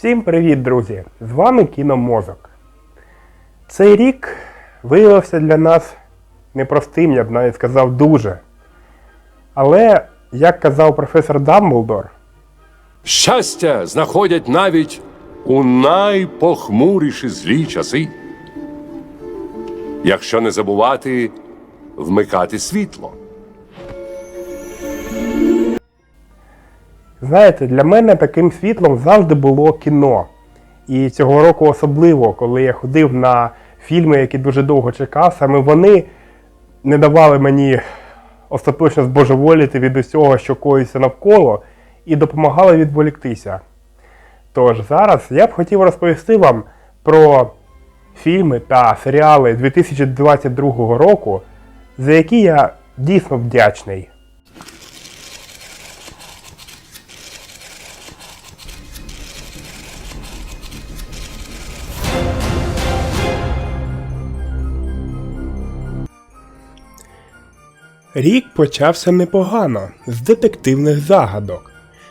Всім привіт, друзі! З вами Кіномозок. Цей рік виявився для нас непростим, я б навіть сказав, дуже. Але, як казав професор Дамблдор, Щастя знаходять навіть у найпохмуріші злі часи. Якщо не забувати вмикати світло. Знаєте, для мене таким світлом завжди було кіно. І цього року особливо, коли я ходив на фільми, які дуже довго чекав, саме вони не давали мені остаточно збожеволіти від усього, що коїться навколо, і допомагали відволіктися. Тож зараз я б хотів розповісти вам про фільми та серіали 2022 року, за які я дійсно вдячний. Рік почався непогано з детективних загадок.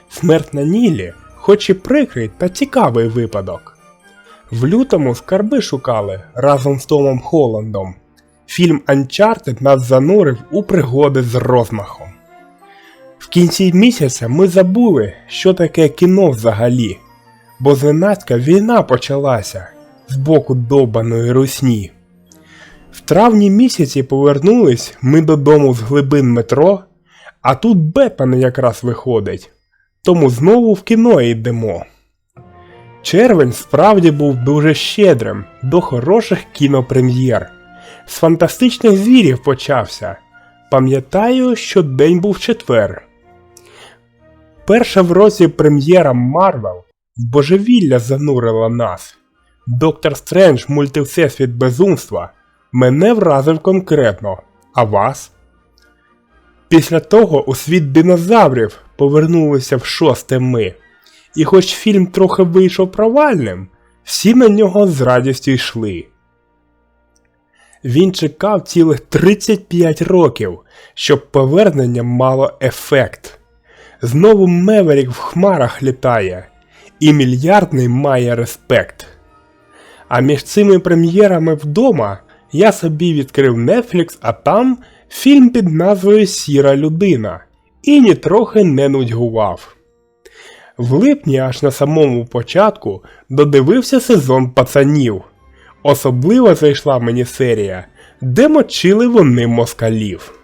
Смерть на Нілі, хоч і прикрий та цікавий випадок. В лютому скарби шукали разом з Томом Холландом. Фільм Uncharted нас занурив у пригоди з розмахом. В кінці місяця ми забули, що таке кіно взагалі, бо зненацька війна почалася з боку довбаної русні. В травні місяці повернулись ми додому з глибин метро, а тут Бетмен якраз виходить, тому знову в кіно йдемо. Червень справді був дуже щедрим до хороших кінопрем'єр. З фантастичних звірів почався. Пам'ятаю, що день був четвер. Перша в році прем'єра Марвел в божевілля занурила нас. Доктор Стрендж мультивсесвіт безумства мене вразив конкретно, а вас? Після того у світ динозаврів повернулися в шосте ми. І хоч фільм трохи вийшов провальним, всі на нього з радістю йшли. Він чекав цілих 35 років, щоб повернення мало ефект. Знову Меверік в хмарах літає, і мільярдний має респект. А між цими прем'єрами вдома я собі відкрив Netflix, а там фільм під назвою Сіра людина і нітрохи не нудьгував. В липні аж на самому початку додивився сезон пацанів. Особливо зайшла мені серія, де мочили вони москалів.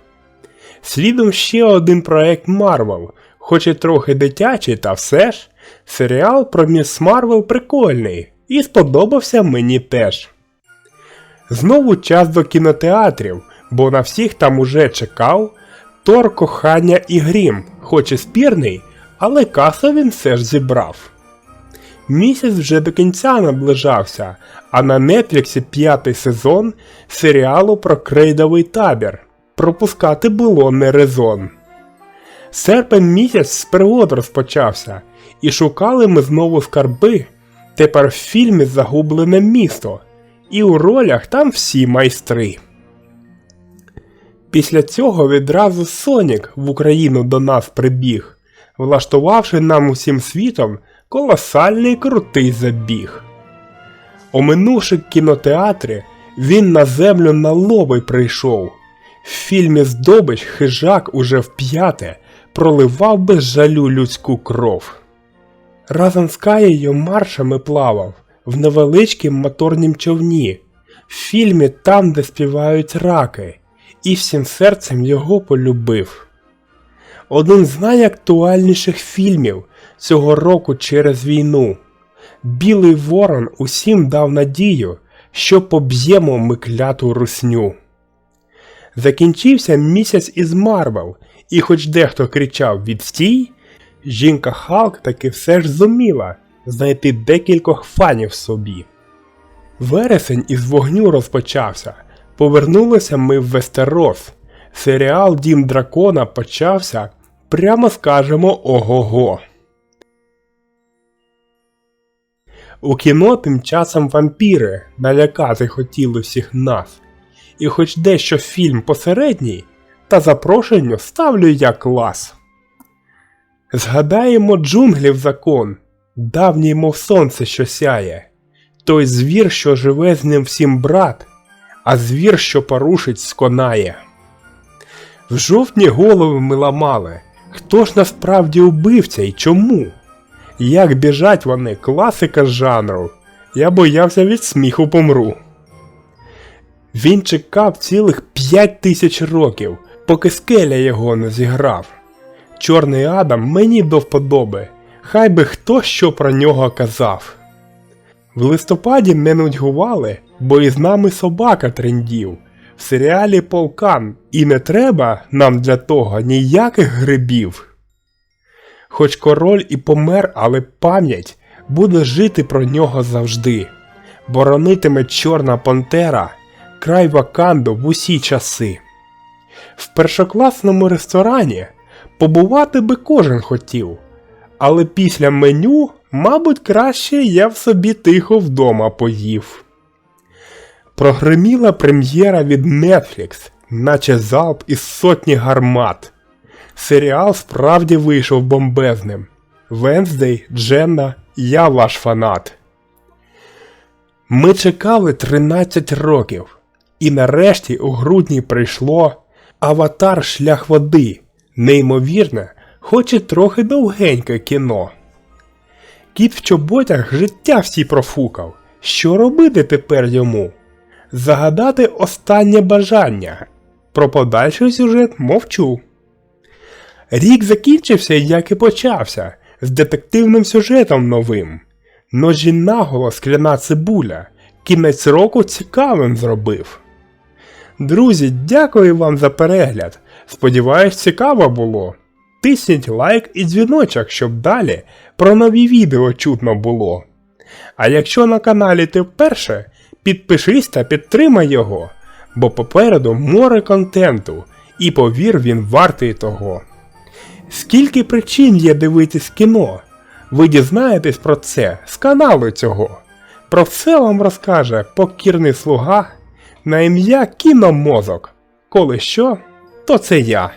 Слідом ще один проект Марвел, хоч і трохи дитячий, та все ж, серіал про Міс Марвел прикольний і сподобався мені теж. Знову час до кінотеатрів, бо на всіх там уже чекав Тор кохання і грім, хоч і спірний, але касу він все ж зібрав. Місяць вже до кінця наближався, а на Нетфліксі п'ятий сезон серіалу про крейдовий табір. Пропускати було не резон. Серпень місяць з пригод розпочався, і шукали ми знову скарби. Тепер в фільмі Загублене місто, і у ролях там всі майстри. Після цього відразу Сонік в Україну до нас прибіг, влаштувавши нам усім світом колосальний крутий забіг. Оминувши кінотеатри, він на землю на лоби прийшов. В фільмі Здобич хижак уже вп'яте проливав без жалю людську кров. Разом з Каєю маршами плавав в невеличкім моторнім човні, в фільмі там, де співають раки, і всім серцем його полюбив. Один з найактуальніших фільмів цього року через війну. Білий Ворон усім дав надію, що поб'ємо ми кляту русню. Закінчився місяць із Марвел, і хоч дехто кричав відстій, жінка Халк таки все ж зуміла знайти декількох фанів собі. Вересень із вогню розпочався. Повернулися ми в Вестерос. Серіал Дім Дракона почався, прямо скажемо ого-го. У кіно тим часом вампіри налякати хотіли всіх нас. І хоч дещо фільм посередній, та запрошенню ставлю я клас. Згадаємо джунглів закон, давній, мов сонце, що сяє, той звір, що живе з ним всім брат, а звір, що порушить, сконає. В жовтні голови ми ламали, хто ж насправді убивця і чому? Як біжать вони, класика жанру, я боявся від сміху помру. Він чекав цілих п'ять тисяч років, поки скеля його не зіграв. Чорний Адам мені до вподоби, хай би хто що про нього казав. В листопаді не нудьгували, бо із нами собака трендів. В серіалі Полкан, і не треба нам для того ніяких грибів. Хоч король і помер, але пам'ять буде жити про нього завжди. Боронитиме Чорна Пантера, край Ваканду в усі часи. В першокласному ресторані побувати би кожен хотів, але після меню, мабуть, краще я в собі тихо вдома поїв. Прогреміла прем'єра від Netflix, наче залп із сотні гармат. Серіал справді вийшов бомбезним. Венздей, Дженна, я ваш фанат. Ми чекали 13 років, і нарешті у грудні прийшло Аватар Шлях води, неймовірне, хоч і трохи довгеньке кіно. Кіт в чоботях життя всі профукав. Що робити тепер йому? Загадати останнє бажання. Про подальший сюжет мовчу. Рік закінчився, як і почався, з детективним сюжетом новим. Ножі наголо скляна цибуля, кінець року цікавим зробив. Друзі, дякую вам за перегляд. Сподіваюсь, цікаво було. Тисніть лайк і дзвіночок, щоб далі про нові відео чутно було. А якщо на каналі ти вперше, підпишись та підтримай його, бо попереду море контенту, і повір, він вартий того. Скільки причин є дивитись кіно? Ви дізнаєтесь про це з каналу цього. Про все вам розкаже покірний слуга на ім'я Кіномозок. Коли що, то це я.